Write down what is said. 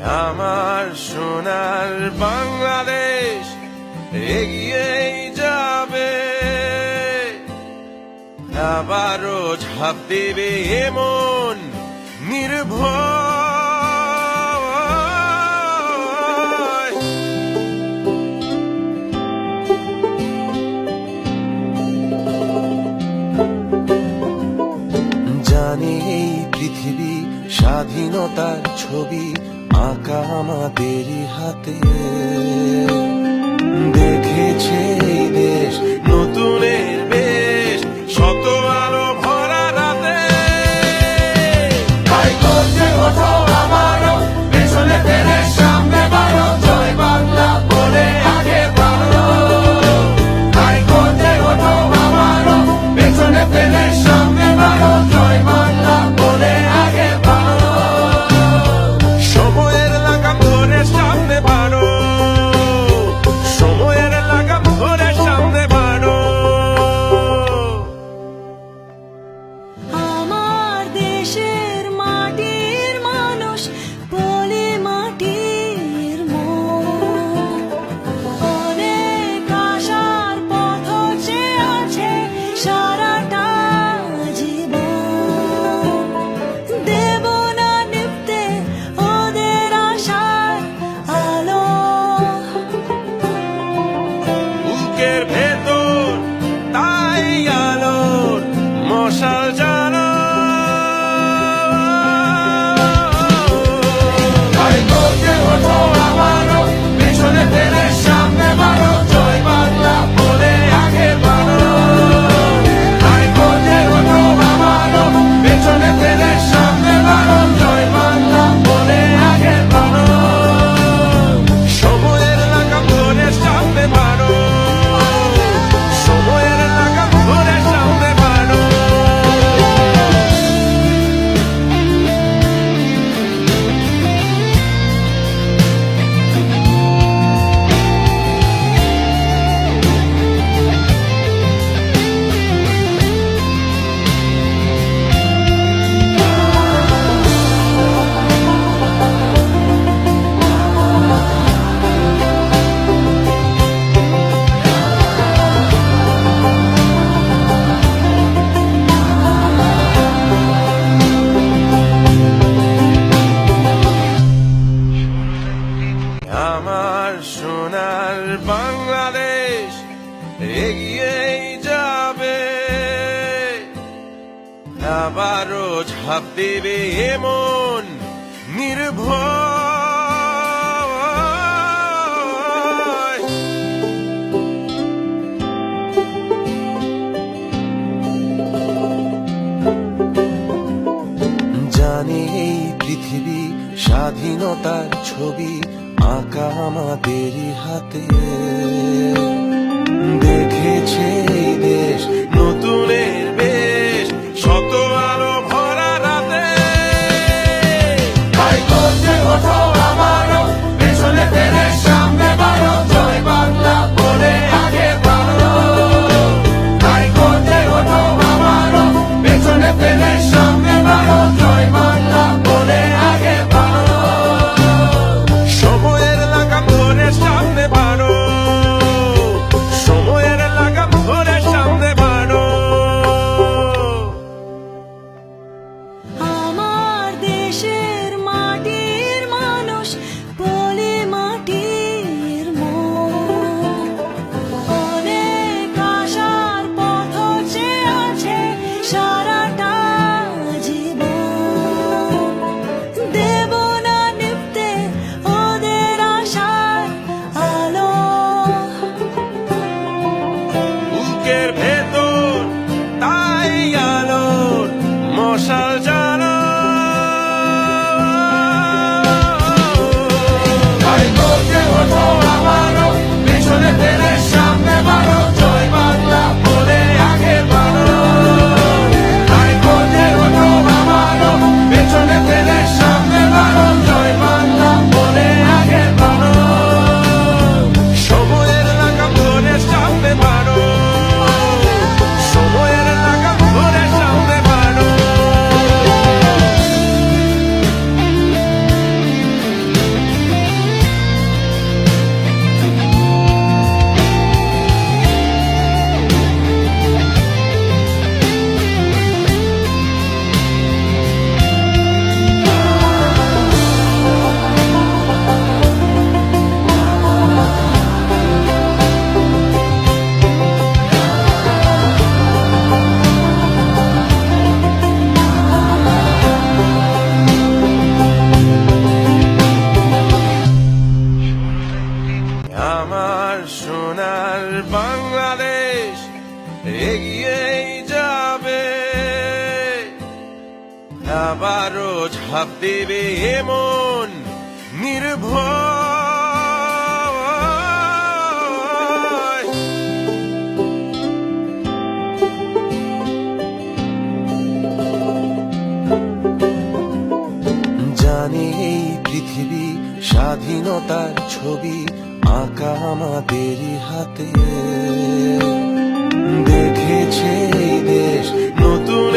আমার সোনার বাংলাদেশ এগিয়েই যাবে। আবারও ঝাঁপ দেবে এমন নির্ভয়। জানি এই পৃথিবী স্বাধীনতার ছবি আঁকা আমাদের হাতে। দেখেছে দেশ আমার সোনার বাংলাদেশ এগিয়েই যাবে। আবারও ঝাঁপ দেবে এমন নির্ভর জানি এই পৃথিবী স্বাধীনতার ছবি আঁকা আমাদেরই হাতে। দেখেছে দেশ নতুনের আমার সোনার বাংলাদেশ এগিয়ে যাবে। আবারও ঝাঁপ দেবে এমন নির্ভর জানি এই পৃথিবী স্বাধীনতার ছবি আঁকা আমাদেরই হাতে। দেখেছে দেশ নতুন